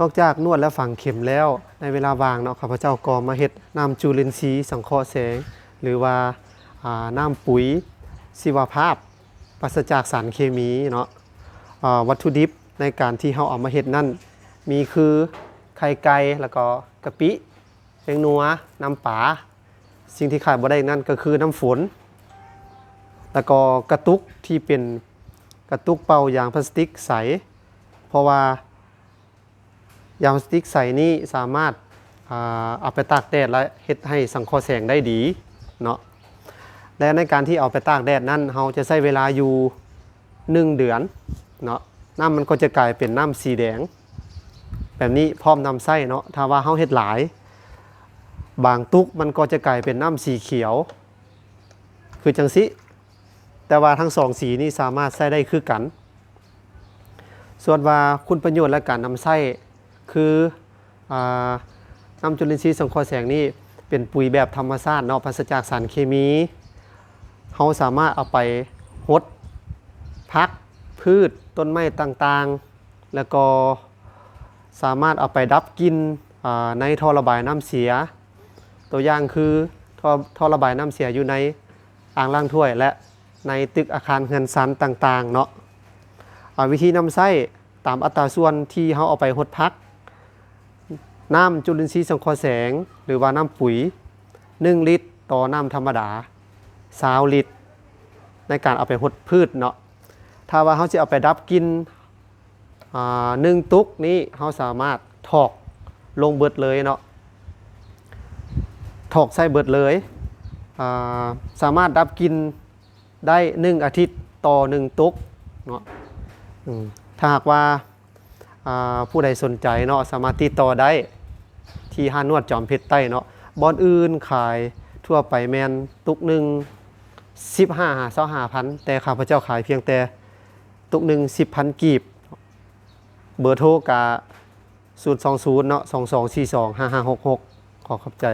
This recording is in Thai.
นอกจากนวดและฝังเข็มแล้ว ในเวลาว่างเนาะข้าพเจ้าก็มาเฮ็ดน้ำจุลินทรีย์สังเคราะห์แสง หรือว่าอ่าน้ำปุ๋ยชีวภาพปราศจากสารเคมีเนาะอ่าวัตถุดิบในการที่เฮาเอามาเฮ็ดนั่น มีคือไข่ไก่แล้วก็กะปิแป้งนัวน้ำปลาสิ่งที่ขาดบ่ได้นั่นก็คือน้ำฝน แล้วก็กระตุกที่เป็นกระตุกเป่ายางพลาสติกใส เพราะว่า ยางสติกใส่นี้สามารถเอาไปตากแดดและเฮ็ดให้สังเคราะห์แสงได้ดีเนาะและในการที่เอาไปตากแดดนั้นเราจะใช้เวลาอยู่ 1 เดือนเนาะน้ำมันก็จะกลายเป็นน้ำสีแดง แบบนี้พร้อมนำไส้เนาะถ้าว่าเฮาเฮ็ดหลาย บางตุกมันก็จะกลายเป็นน้ำสีเขียว คือจังสิแต่ว่าทั้งสองสีนี้สามารถใช้ได้คือกัน ส่วนว่าคุณประโยชน์และการนำไส้ คืออน้ำจุลินทรีย์สังเคราะห์แสงนี่เป็นปุ๋ยแบบธรรมชาติเนาะปราศจากสารเคมีเราสามารถเอาไปหดพักพืชต้นไม้ต่างๆ แล้วก็สามารถเอาไปดับกินในท่อระบายน้ำเสีย ตัวอย่างคือท่อท่อระบายน้ำเสียอยู่ในอ่างล้างถ้วย และในตึกอาคารเฮือนซันต่างๆเนาะวิธีนำไส้ตามอัตราส่วนที่เขาเอาไปหดพัก น้ำจุลินทรีย์สังเคราะห์แสง หรือว่าน้ำปุ๋ย 1 ลิตร ต่อน้ำธรรมดา20ลิตร ในการเอาไปหดพืชเนาะถ้าว่าเขาจะเอาไปดับกินหนึ่งตุกนี้เขาสามารถถอกลงเบิดเลยเนาะถอกใส่เบิดเลยาสามารถดับกินได้หนึ่งอาทิตย์ต่อหนึ่งตุกเนาะถ้าหากว่าอ่าผู้ใดสนใจเนาะสามารถติดต่อได้ ที่ห้านวดจอมเพชรใต้เนาะบอนอื่นขายทั่วไปแมนตุกหนึ่งสิบห้าหาเศร้าหาพันแต่ข้าพเจ้าขายเพียงแต่ตุกหนึ่งสิบพันกีบ เบอร์โทรกาศูนย์สองศูนย์เนาะสองสองสี่สองห้าห้าหกหกขอขอบใจ